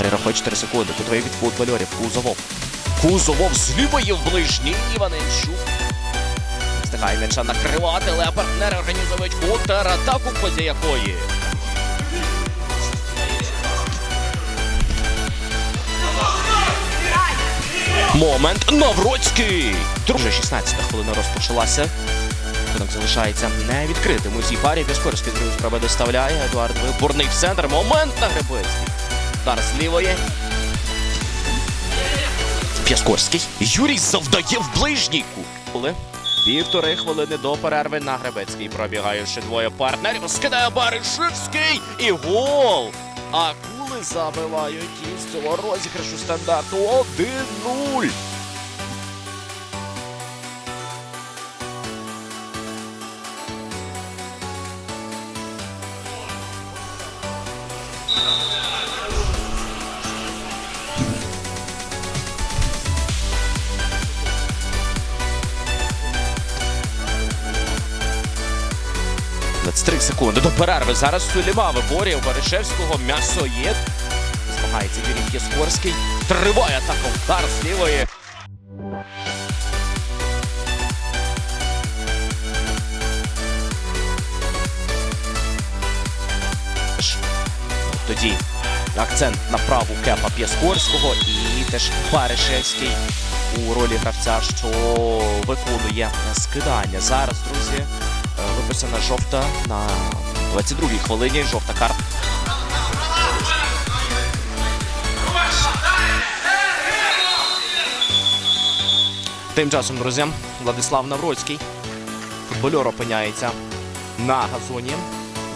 Рахує 4 секунди. Кутовий від футбольорів. Кузовов. Кузовов з в ближній. Іваненчук. Встигає м'яча накривати, але партнери організовують контратаку, в якої. Момент Навроцький. Друже, 16-та хвилина розпочалася. Рахунок залишається невідкритим. У цій парі Піскорський другу справи доставляє. Едуард Виборний в центр. Момент на Гребельський. Удар з. П'яскорський. Юрій завдає в ближній кут. Півтори хвилини до перерви на Гребецький пробігає ще двоє партнерів. Скидає Баришевський і гол. Акули забивають із цього розіграшу стандарту 1-0. Три секунди до перерви. Зараз Суліма виборює у Баришевського м'ясоєд. Змагається Юрій П'яскорський. Триває атака удар з лівої. Тоді акцент на праву кепа П'яскорського і теж Баришевський у ролі гравця, що виконує скидання. Зараз, друзі, виписана жовта на 22-й хвилині. Жовта карта. Тим часом, друзі, Владислав Навроцький. Футбольор опиняється на газоні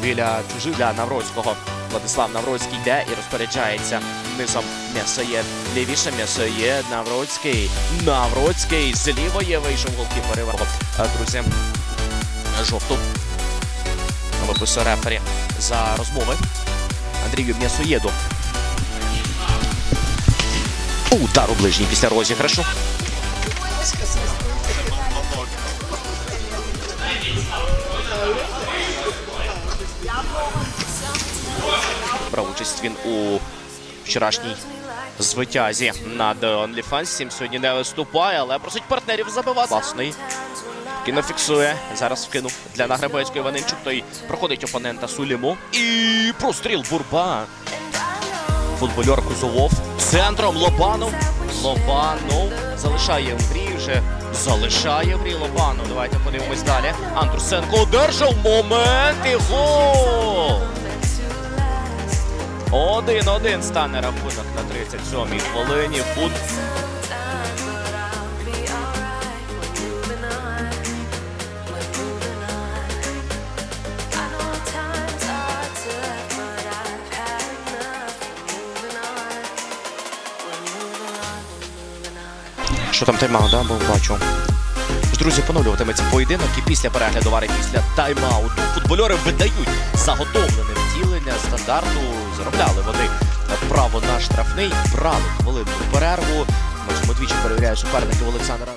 біля чужих Навроцького. Владислав Навроцький йде і розпоряджається низом М'ясоєд. Лівіше М'ясоєд, Навроцький. Навроцький з лівої вийшов. Е, Друзі, жовту виписує рефері за розмови. Андрію М'ясоєду. Удар у ближній після розіграшу. Брав участь він у вчорашній звитязі над OnlyFans. Сім сьогодні не виступає, але просить партнерів забивати. Власний. Кіно фіксує. Зараз вкинув для Нагребецької Іваненчук. Той проходить опонента Суліму. І простріл Бурба. Футбольор Кузовов. Центром Лобанов. Лобанов залишає Андрій вже. Залишає Андрій Лобанов. Давайте подивимось далі. Андрусенко одержав момент і гол. Один-один стане рахунок на 37-й хвилині. Фут Що там тайм-аут, да? Бо бачу. Ж, Друзі, поновлюватиметься поєдинок і після перегляду вари після тайм-ауту футбольори видають заготовлене втілення стандарту. Заробляли вони право на штрафний, брали хвилинну перерву. Бачимо, двічі перевіряє суперників Олександра.